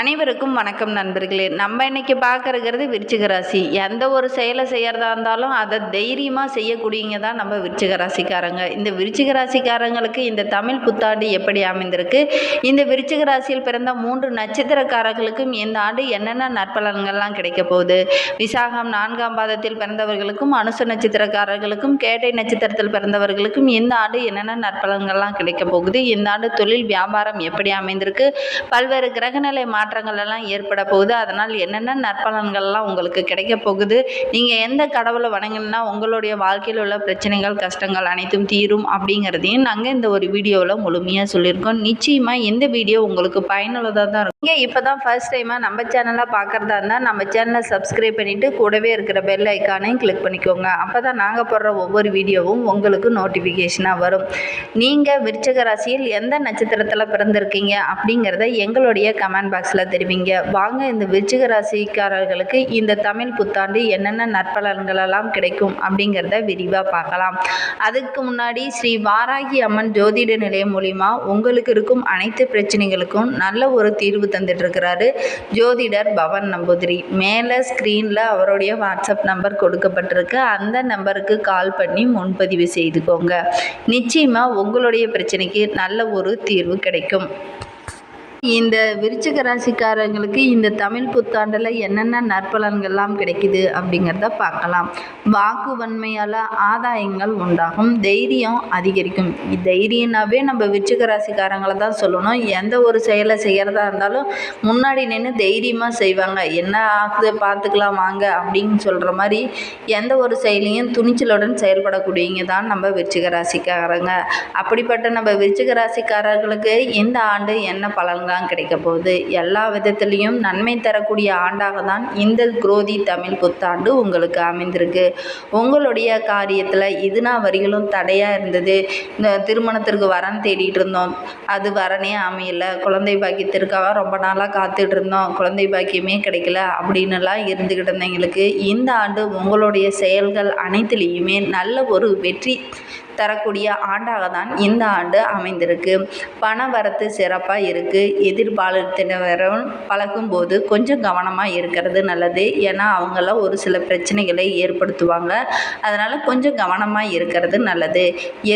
அனைவருக்கும் வணக்கம் நண்பர்களே. நம்ம இன்னைக்கு பார்க்கறது விருச்சிக ராசி. எந்த ஒரு செயலை செய்கிறதா இருந்தாலும் அதை தைரியமாக செய்யக்கூடியவங்க தான் நம்ம விருச்சிக ராசிக்காரங்க. இந்த விருச்சிக ராசிக்காரங்களுக்கு இந்த தமிழ் புத்தாண்டு எப்படி அமைந்திருக்கு? இந்த விருச்சிக ராசியில் பிறந்த மூன்று நட்சத்திரக்காரர்களுக்கும் இந்த ஆண்டு என்னென்ன நற்பலன்கள்லாம் கிடைக்க போகுது? விசாகம் நான்காம் பாதத்தில் பிறந்தவர்களுக்கும் அனுச நட்சத்திரக்காரர்களுக்கும் கேட்டை நட்சத்திரத்தில் பிறந்தவர்களுக்கும் இந்த ஆண்டு என்னென்ன நற்பலன்கள்லாம் கிடைக்க போகுது? இந்த ஆண்டு தொழில் வியாபாரம் எப்படி அமைந்திருக்கு? பல்வேறு கிரகநிலை மாற்றங்கள் எல்லாம் ஏற்பட போகுது. அதனால் என்னென்ன நற்பலன்கள்லாம் உங்களுக்கு கிடைக்க போகுது? நீங்கள் எந்த கடவுளை வணங்கினா உங்களுடைய வாழ்க்கையில் உள்ள பிரச்சனைகள் கஷ்டங்கள் அனைத்தும் தீரும் அப்படிங்கிறதையும் நாங்கள் இந்த ஒரு வீடியோவில் முழுமையாக சொல்லியிருக்கோம். நிச்சயமாக இந்த வீடியோ உங்களுக்கு பயனுள்ளதாக தான் இருக்கும். நீங்கள் இப்போ தான் ஃபர்ஸ்ட் டைமாக நம்ம சேனலாக பார்க்குறதா இருந்தால் நம்ம சேனலை சப்ஸ்கிரைப் பண்ணிவிட்டு கூடவே இருக்கிற பெல் ஐக்கானையும் கிளிக் பண்ணிக்கோங்க. அப்போ தான் நாங்கள் போடுற ஒவ்வொரு வீடியோவும் உங்களுக்கு நோட்டிஃபிகேஷனாக வரும். நீங்கள் விருச்சக ராசியில் எந்த நட்சத்திரத்தில் பிறந்திருக்கீங்க அப்படிங்கிறத எங்களுடைய கமெண்ட் பாக்ஸில் தெரிவிங்க. வாங்க இந்த விருச்சிக ராசிக்காரர்களுக்கு இந்த தமிழ் புத்தாண்டு என்னென்ன நற்பலன்கள் எல்லாம் கிடைக்கும் அப்படிங்கிறத விரிவாக பார்க்கலாம். அதுக்கு முன்னாடி ஸ்ரீ வாராகி அம்மன் ஜோதிட நிலையம் மூலிமா உங்களுக்கு இருக்கும் அனைத்து பிரச்சனைகளுக்கும் நல்ல ஒரு தீர்வு தந்துட்டுருக்கிறாரு ஜோதிடர் பவன் நம்பூதிரி. மேலே ஸ்க்ரீனில் அவருடைய வாட்ஸ்அப் நம்பர் கொடுக்கப்பட்டிருக்கு. அந்த நம்பருக்கு கால் பண்ணி முன்பதிவு செய்துக்கோங்க. நிச்சயமாக உங்களுடைய பிரச்சனைக்கு நல்ல ஒரு தீர்வு கிடைக்கும். இந்த விருச்சிக ராசிக்காரங்களுக்கு இந்த தமிழ் புத்தாண்டில் என்னென்ன நற்பலன்கள்லாம் கிடைக்குது அப்படிங்கிறத பார்க்கலாம். வாக்கு வன்மையால் ஆதாயங்கள் உண்டாகும். தைரியம் அதிகரிக்கும். தைரியம்னாவே நம்ம விருச்சிக ராசிக்காரங்களை தான் சொல்லணும். எந்த ஒரு செயலை செய்கிறதா இருந்தாலும் முன்னாடி நின்று தைரியமாக செய்வாங்க. என்ன ஆகுது பார்த்துக்கலாம் வாங்க அப்படின்னு சொல்கிற மாதிரி எந்த ஒரு செயலையும் துணிச்சலுடன் செயல்படக்கூடியவங்க தான் நம்ம விருச்சிக ராசிக்காரங்க. அப்படிப்பட்ட நம்ம விருச்சிக ராசிக்காரர்களுக்கு இந்த ஆண்டு என்ன பலன்கள் தான் கிடைக்க போகுது. எல்லா விதத்துலேயும் நன்மை தரக்கூடிய ஆண்டாக தான் இந்த குரோதி தமிழ் புத்தாண்டு உங்களுக்கு அமைந்திருக்கு. உங்களுடைய காரியத்தில் இதுனா வரிகளும் தடையாக இருந்தது. இந்த திருமணத்திற்கு வரன் தேடிட்டு இருந்தோம். அது வரனே அமையலை. குழந்தை பாக்கியத்திற்காக ரொம்ப நாளாக காத்துட்டு இருந்தோம். குழந்தை பாக்கியமே கிடைக்கல அப்படின்னுலாம் இருந்துக்கிட்டு இருந்தவங்களுக்கு இந்த ஆண்டு உங்களுடைய செயல்கள் அனைத்துலேயுமே நல்ல ஒரு வெற்றி தரக்கூடிய ஆண்டாக தான் இந்த ஆண்டு அமைந்திருக்கு. பண வரத்து சிறப்பாக இருக்குது எதிர்பாலத்தினரும் பழகும்போது கொஞ்சம் கவனமாக இருக்கிறது நல்லது. ஏன்னா அவங்களாம் ஒரு சில பிரச்சனைகளை ஏற்படுத்துவாங்க. அதனால் கொஞ்சம் கவனமாக இருக்கிறது நல்லது.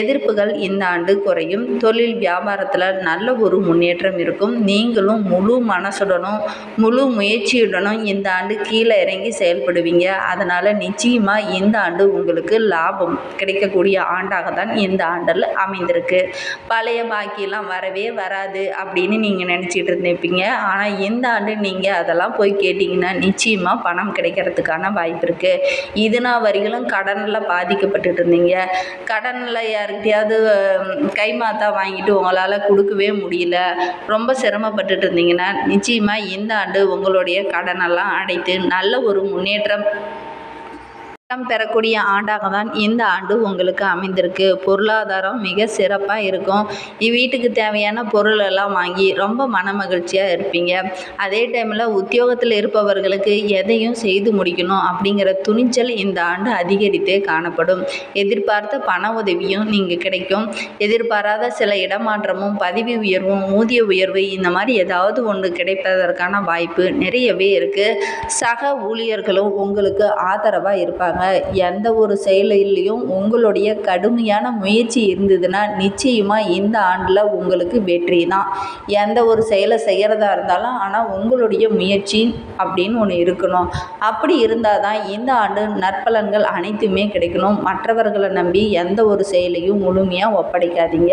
எதிர்ப்புகள் இந்த ஆண்டு குறையும். தொழில் வியாபாரத்தில் நல்ல ஒரு முன்னேற்றம் இருக்கும். நீங்களும் முழு மனசுடனும் முழு முயற்சியுடனும் இந்த ஆண்டு கீழே இறங்கி செயல்படுவீங்க. அதனால் நிச்சயமாக இந்த ஆண்டு உங்களுக்கு லாபம் கிடைக்கக்கூடிய ஆண்டாக தான் இந்த ஆண்டில் அமைந்திருக்கு. பழைய பாக்கியெல்லாம் வரவே வராது அப்படின்னு நீங்கள் நினச்சிட்டு இருந்திருப்பீங்க. ஆனால் இந்த ஆண்டு நீங்கள் அதெல்லாம் போய் கேட்டிங்கன்னா நிச்சயமாக பணம் கிடைக்கிறதுக்கான வாய்ப்பு இருக்குது இதுனா வரிகளும் கடனில் பாதிக்கப்பட்டுட்டு இருந்தீங்க. கடனில் யாருக்கிட்டையாவது கைமாத்தா வாங்கிட்டு உங்களால் கொடுக்கவே முடியல. ரொம்ப சிரமப்பட்டுட்டு இருந்தீங்கன்னா நிச்சயமாக இந்த ஆண்டு உங்களுடைய கடனெல்லாம் அடைத்து நல்ல ஒரு முன்னேற்றம் பட்டம் பெறக்கூடிய ஆண்டாக தான் இந்த ஆண்டு உங்களுக்கு அமைந்திருக்கு. பொருளாதாரம் மிக சிறப்பாக இருக்கும். வீட்டுக்கு தேவையான பொருள் எல்லாம் வாங்கி ரொம்ப மன மகிழ்ச்சியாக இருப்பீங்க. அதே டைமில் உத்தியோகத்தில் இருப்பவர்களுக்கு எதையும் செய்து முடிக்கணும் அப்படிங்கிற துணிச்சல் இந்த ஆண்டு அதிகரித்தே காணப்படும். எதிர்பார்த்த பண உதவியும் நீங்கள் கிடைக்கும். எதிர்பாராத சில இடமாற்றமும் பதவி உயர்வும் ஊதிய உயர்வு இந்த மாதிரி ஏதாவது ஒன்று கிடைப்பதற்கான வாய்ப்பு நிறையவே இருக்குது சக ஊழியர்களும் உங்களுக்கு ஆதரவாக இருப்பாங்க. எந்த ஒரு செயலிலையும் உங்களுடைய கடுமையான முயற்சி இருந்ததுன்னா நிச்சயமாக இந்த ஆண்டில் உங்களுக்கு வெற்றி தான். எந்த ஒரு செயலை செய்கிறதா இருந்தாலும் ஆனால் உங்களுடைய முயற்சி அப்படின்னு ஒன்று இருக்கணும். அப்படி இருந்தால் தான் இந்த ஆண்டு நற்பலன்கள் அனைத்துமே கிடைக்கணும். மற்றவர்களை நம்பி எந்த ஒரு செயலையும் முழுமையாக ஒப்படைக்காதீங்க.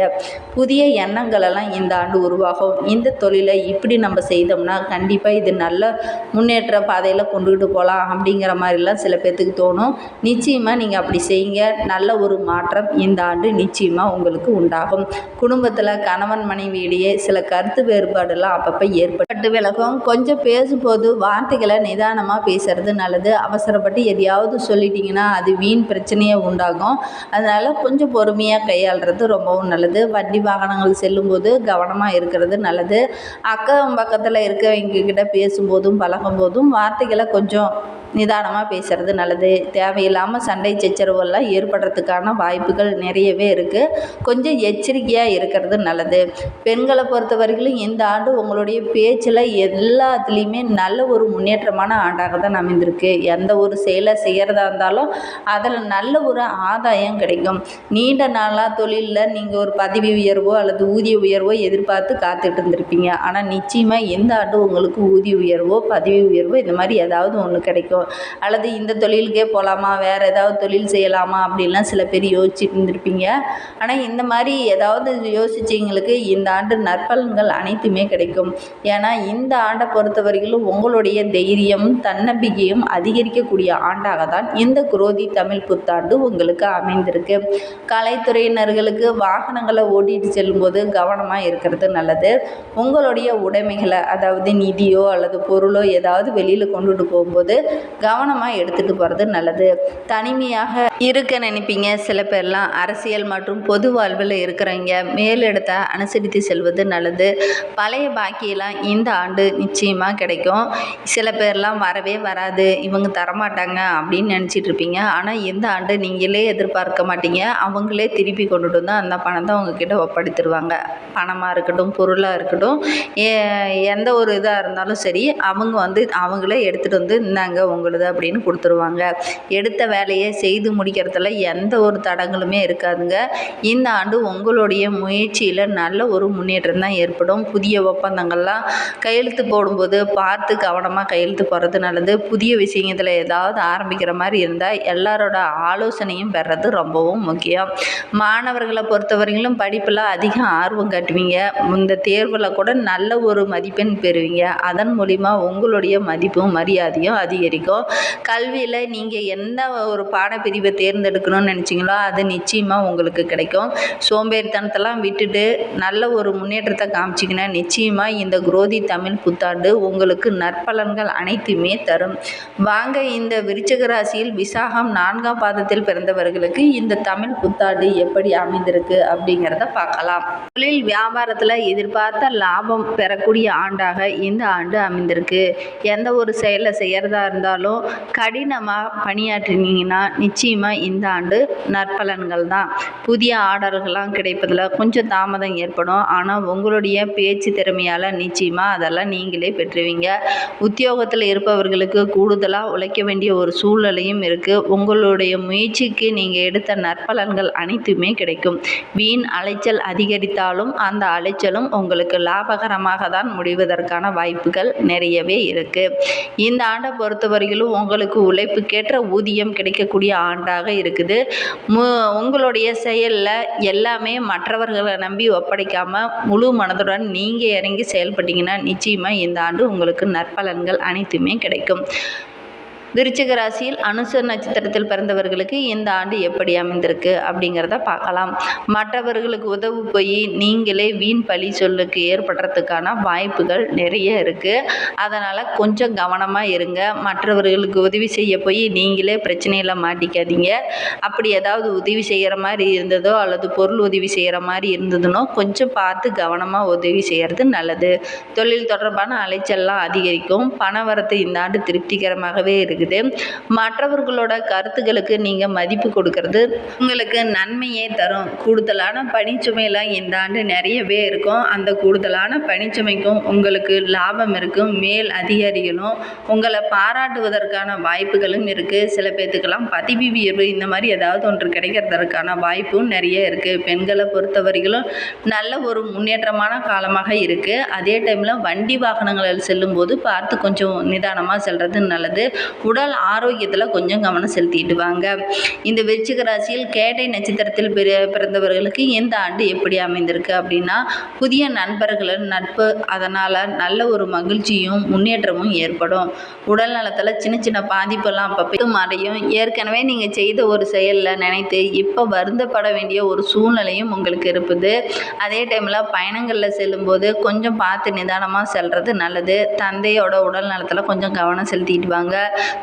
புதிய எண்ணங்களெல்லாம் இந்த ஆண்டு உருவாகும். இந்த தொழிலை இப்படி நம்ம செய்தோம்னா கண்டிப்பாக இது நல்ல முன்னேற்ற பாதையில் கொண்டுகிட்டு போகலாம் அப்படிங்கிற மாதிரிலாம் சில பேர்த்துக்கு தோணும். நிச்சயமாக நீங்கள் அப்படி செய்யுங்க. நல்ல ஒரு மாற்றம் இந்த ஆண்டு நிச்சயமாக உங்களுக்கு உண்டாகும். குடும்பத்தில் கணவன் மனைவியிடையே சில கருத்து வேறுபாடெல்லாம் அப்பப்போ ஏற்பட்டு விலகும். கொஞ்சம் பேசும்போது வார்த்தைகளை நிதானமாக பேசுறது நல்லது. அவசரப்பட்டு எதையாவது சொல்லிட்டீங்கன்னா அது வீண் பிரச்சனையே உண்டாகும். அதனால் கொஞ்சம் பொறுமையாக கையாளுறது ரொம்பவும் நல்லது. வண்டி வாகனங்கள் செல்லும்போது கவனமாக இருக்கிறது நல்லது. அக்கம் பக்கத்தில் இருக்கவங்க கிட்ட பேசும்போதும் பழகும்போதும் வார்த்தைகளை கொஞ்சம் நிதானமாக பேசுகிறது நல்லது. தேவையில்லாமல் சண்டை சச்சரவுகள்லாம் ஏற்படுறதுக்கான வாய்ப்புகள் நிறையவே இருக்குது கொஞ்சம் எச்சரிக்கையாக இருக்கிறது நல்லது. பெண்களை பொறுத்த வரைக்கும் இந்த ஆண்டு உங்களுடைய பேச்சில் எல்லாத்துலேயுமே நல்ல ஒரு முன்னேற்றமான ஆண்டாக தான் அமைந்திருக்கு. எந்த ஒரு செயலை செய்கிறதா இருந்தாலும் அதில் நல்ல ஒரு ஆதாயம் கிடைக்கும். நீண்ட நாளாக தொழிலில் நீங்கள் ஒரு பதவி உயர்வோ அல்லது ஊதிய உயர்வோ எதிர்பார்த்து காத்துட்டு இருந்திருப்பீங்க. ஆனால் நிச்சயமாக இந்த ஆண்டு உங்களுக்கு ஊதிய உயர்வோ பதவி உயர்வோ இந்த மாதிரி ஏதாவது ஒன்று கிடைக்கும். அல்லது இந்த தொழிலுக்கே போகலாமா வேறு ஏதாவது தொழில் செய்யலாமா அப்படின்லாம் சில பேர் யோசிச்சுட்டு இருந்திருப்பீங்க ஆனால் இந்த மாதிரி ஏதாவது யோசிச்சவங்களுக்கு இந்த ஆண்டு நற்பலன்கள் அனைத்துமே கிடைக்கும். ஏன்னா இந்த ஆண்டை பொறுத்தவரையிலும் உங்களுடைய தைரியம் தன்னம்பிக்கையும் அதிகரிக்கக்கூடிய ஆண்டாக தான் இந்த குரோதி தமிழ் புத்தாண்டு உங்களுக்கு அமைந்திருக்கு. கலைத்துறையினர்களுக்கு வாகனங்களை ஓட்டிட்டு செல்லும்போது கவனமாக இருக்கிறது நல்லது. உங்களுடைய உடைமைகளை அதாவது நிதியோ அல்லது பொருளோ ஏதாவது வெளியில் கொண்டுட்டு போகும்போது கவனமாக எடுத்துகிட்டு போகிறது நல்லது. தனிமையாக இருக்க நினைப்பீங்க. சில பேர்லாம் அரசியல் மற்றும் பொது வாழ்வில் இருக்கிறவங்க மேலிடத்தை அனுசரித்து செல்வது நல்லது. பழைய பாக்கியெல்லாம் இந்த ஆண்டு நிச்சயமாக கிடைக்கும். சில பேர்லாம் வரவே வராது. இவங்க தரமாட்டாங்க அப்படின்னு நினச்சிட்டு இருப்பீங்க. ஆனால் இந்த ஆண்டு நீங்களே எதிர்பார்க்க மாட்டீங்க. அவங்களே திருப்பி கொண்டுட்டு வந்து அந்த பணத்தை அவங்கக்கிட்ட ஒப்படைத்துருவாங்க. பணமாக இருக்கட்டும் பொருளாக இருக்கட்டும் எந்த ஒரு இதாக இருந்தாலும் சரி அவங்க வந்து அவங்களே எடுத்துகிட்டு வந்து இந்தாங்க உங்களுது அப்படின்னு கொடுத்துருவாங்க. எடுத்த வேலையை செய்து முடிக்கிறதுல எந்த ஒரு தடங்களுமே இருக்காதுங்க. இந்த ஆண்டு உங்களுடைய முயற்சியில் நல்ல ஒரு முன்னேற்றம் தான் ஏற்படும். புதிய ஒப்பந்தங்கள்லாம் கையெழுத்து போடும்போது பார்த்து கவனமாக கையெழுத்து போடுறது நல்லது. புதிய விஷயத்தில் ஏதாவது ஆரம்பிக்கிற மாதிரி இருந்தால் எல்லாரோட ஆலோசனையும் பெறது ரொம்பவும் முக்கியம். மாணவர்களை பொறுத்தவரையிலும் படிப்பில் அதிக ஆர்வம் காட்டுவீங்க. இந்த தேர்வில் கூட நல்ல ஒரு மதிப்பெண் பெறுவீங்க. அதன் மூலிமா உங்களுடைய மதிப்பும் மரியாதையும் அதிகரிக்கும். கல்வியில் நீங்கள் என்ன ஒரு பாடப்பிரிவை தேர்ந்தெடுக்கணும்னு நினச்சிங்களோ அது நிச்சயமாக உங்களுக்கு கிடைக்கும். சோம்பேறித்தனத்தெல்லாம் விட்டுட்டு நல்ல ஒரு முன்னேற்றத்தை காமிச்சிங்கன்னா நிச்சயமாக இந்த குரோதி தமிழ் புத்தாண்டு உங்களுக்கு நற்பலன்கள் அனைத்துமே தரும். வாங்க இந்த விருச்சக ராசியில் விசாகம் நான்காம் பாதத்தில் பிறந்தவர்களுக்கு இந்த தமிழ் புத்தாண்டு எப்படி அமைந்திருக்கு அப்படிங்கிறத பார்க்கலாம். தொழில் வியாபாரத்தில் எதிர்பார்த்த லாபம் பெறக்கூடிய ஆண்டாக இந்த ஆண்டு அமைந்திருக்கு. எந்த ஒரு செயலை செய்கிறதா இருந்தாலும் கடினமாக பணியாற்றினீங்கன்னா நிச்சயமாக இந்த ஆண்டு நற்பலன்கள் தான் புதிய ஆர்டர்கள்லாம் கிடைப்பதில் கொஞ்சம் தாமதம் ஏற்படும். ஆனால் உங்களுடைய பேச்சு திறமையால் நிச்சயமாக அதெல்லாம் நீங்களே பெற்றுவீங்க. உத்தியோகத்தில் இருப்பவர்களுக்கு கூடுதலாக உழைக்க வேண்டிய ஒரு சூழ்நிலையும் இருக்குது உங்களுடைய முயற்சிக்கு நீங்கள் எடுத்த நற்பலன்கள் அனைத்துமே கிடைக்கும். வீண் அலைச்சல் அதிகரித்தாலும் அந்த அலைச்சலும் உங்களுக்கு லாபகரமாக தான் முடிவதற்கான வாய்ப்புகள் நிறையவே இருக்குது இந்த ஆண்டை பொறுத்தவரையிலும் உங்களுக்கு உழைப்புக்கேற்ற ஊதியம் கிடைக்கக்கூடிய ஆண்டாக இருக்குது. மு உங்களுடைய செயலில் எல்லாமே மற்றவர்களை நம்பி ஒப்படைக்காமல் முழு மனதுடன் நீங்கள் இறங்கி செயல்பட்டீங்கன்னா நிச்சயமாக இந்த ஆண்டு உங்களுக்கு நற்பலன்கள் அனைத்துமே கிடைக்கும். விருச்சிக ராசியில் அனுசர் நட்சத்திரத்தில் பிறந்தவர்களுக்கு இந்த ஆண்டு எப்படி அமைந்திருக்கு அப்படிங்கிறத பார்க்கலாம். மற்றவர்களுக்கு உதவு போய் நீங்களே வீண் பழி சொல்லுக்கு ஏற்படுறதுக்கான வாய்ப்புகள் நிறைய இருக்குது அதனால் கொஞ்சம் கவனமாக இருங்க. மற்றவர்களுக்கு உதவி செய்ய போய் நீங்களே பிரச்சனையில் மாட்டிக்காதீங்க. அப்படி ஏதாவது உதவி செய்கிற மாதிரி இருந்ததோ அல்லது பொருள் உதவி செய்கிற மாதிரி இருந்ததுனோ கொஞ்சம் பார்த்து கவனமாக உதவி செய்கிறது நல்லது. தொழில் தொடர்பான அலைச்சல்லாம் அதிகரிக்கும். பண வரத்து இந்த ஆண்டு திருப்திகரமாகவே இருக்குது மற்றவர்களோட கருத்துக்களுக்கு நீங்கள் மதிப்பு கொடுக்கறது உங்களுக்கு நன்மையே தரும். கூடுதலான பணிச்சுமையெல்லாம் இந்த ஆண்டு நிறையவே இருக்கும். அந்த கூடுதலான பணிச்சுமைக்கும் உங்களுக்கு லாபம் இருக்கும். மேல் அதிகாரிகளும் உங்களை பாராட்டுவதற்கான வாய்ப்புகளும் இருக்குது சில பேர்த்துக்கெல்லாம் பதவி உயர்வு இந்த மாதிரி ஏதாவது ஒன்று கிடைக்கிறதற்கான வாய்ப்பும் நிறைய இருக்குது பெண்களை பொறுத்தவரையிலும் நல்ல ஒரு முன்னேற்றமான காலமாக இருக்குது அதே டைமில் வண்டி வாகனங்களில் செல்லும்போது பார்த்து கொஞ்சம் நிதானமாக செல்கிறது நல்லது. உடல் ஆரோக்கியத்தில் கொஞ்சம் கவனம் செலுத்திட்டு வாங்க. இந்த விருச்சிக ராசியில் கேட்டை நட்சத்திரத்தில் பிற பிறந்தவர்களுக்கு இந்த ஆண்டு எப்படி அமைந்திருக்கு அப்படின்னா புதிய நண்பர்களின் நட்பு அதனால் நல்ல ஒரு மகிழ்ச்சியும் முன்னேற்றமும் ஏற்படும். உடல் நலத்தில் சின்ன சின்ன பாதிப்பெல்லாம் அப்பப்போ மறையும் ஏற்கனவே நீங்கள் செய்த ஒரு செயலில் நினைத்து இப்போ வருந்தப்பட வேண்டிய ஒரு சூழ்நிலையும் உங்களுக்கு இருப்பது அதே டைமில் பயணங்களில் செல்லும்போது கொஞ்சம் பார்த்து நிதானமாக செல்வது நல்லது. தந்தையோட உடல் நலத்தில் கொஞ்சம் கவனம் செலுத்திட்டு வாங்க.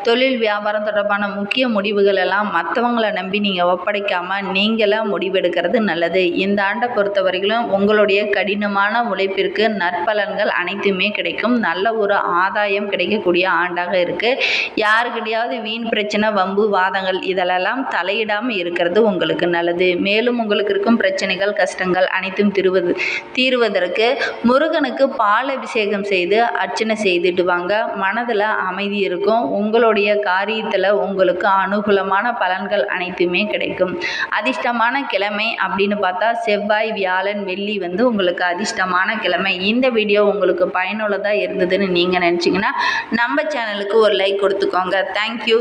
தொழில் வியாபாரம் தொடர்பான முக்கிய முடிவுகள் எல்லாம் மற்றவங்களை நம்பி நீங்கள் ஒப்படைக்காமல் நீங்களாக முடிவெடுக்கிறது நல்லது. இந்த ஆண்டை பொறுத்தவரையிலும் உங்களுடைய கடினமான உழைப்பிற்கு நற்பலன்கள் அனைத்துமே கிடைக்கும். நல்ல ஒரு ஆதாயம் கிடைக்கக்கூடிய ஆண்டாக இருக்குது யாருக்கிட்டையாவது வீண் பிரச்சனை வம்பு வாதங்கள் இதிலெல்லாம் தலையிடாமல் இருக்கிறது உங்களுக்கு நல்லது. மேலும் உங்களுக்கு இருக்கும் பிரச்சனைகள் கஷ்டங்கள் அனைத்தும் திருவது தீர்வதற்கு முருகனுக்கு பால் அபிஷேகம் செய்து அர்ச்சனை செய்துட்டு வாங்க. மனதில் அமைதி இருக்கும். உங்களுடைய காரியத்தில் உங்களுக்கு அனுகூலமான பலன்கள் அனைத்துமே கிடைக்கும். அதிர்ஷ்டமான கிழமை அப்படின்னு பார்த்தா செவ்வாய் வியாழன் வெள்ளி வந்து உங்களுக்கு அதிர்ஷ்டமான கிழமை. இந்த வீடியோ உங்களுக்கு பயனுள்ளதாக இருந்ததுன்னு நீங்கள் நினச்சிங்கன்னா நம்ம சேனலுக்கு ஒரு லைக் கொடுத்துக்கோங்க. தேங்க்யூ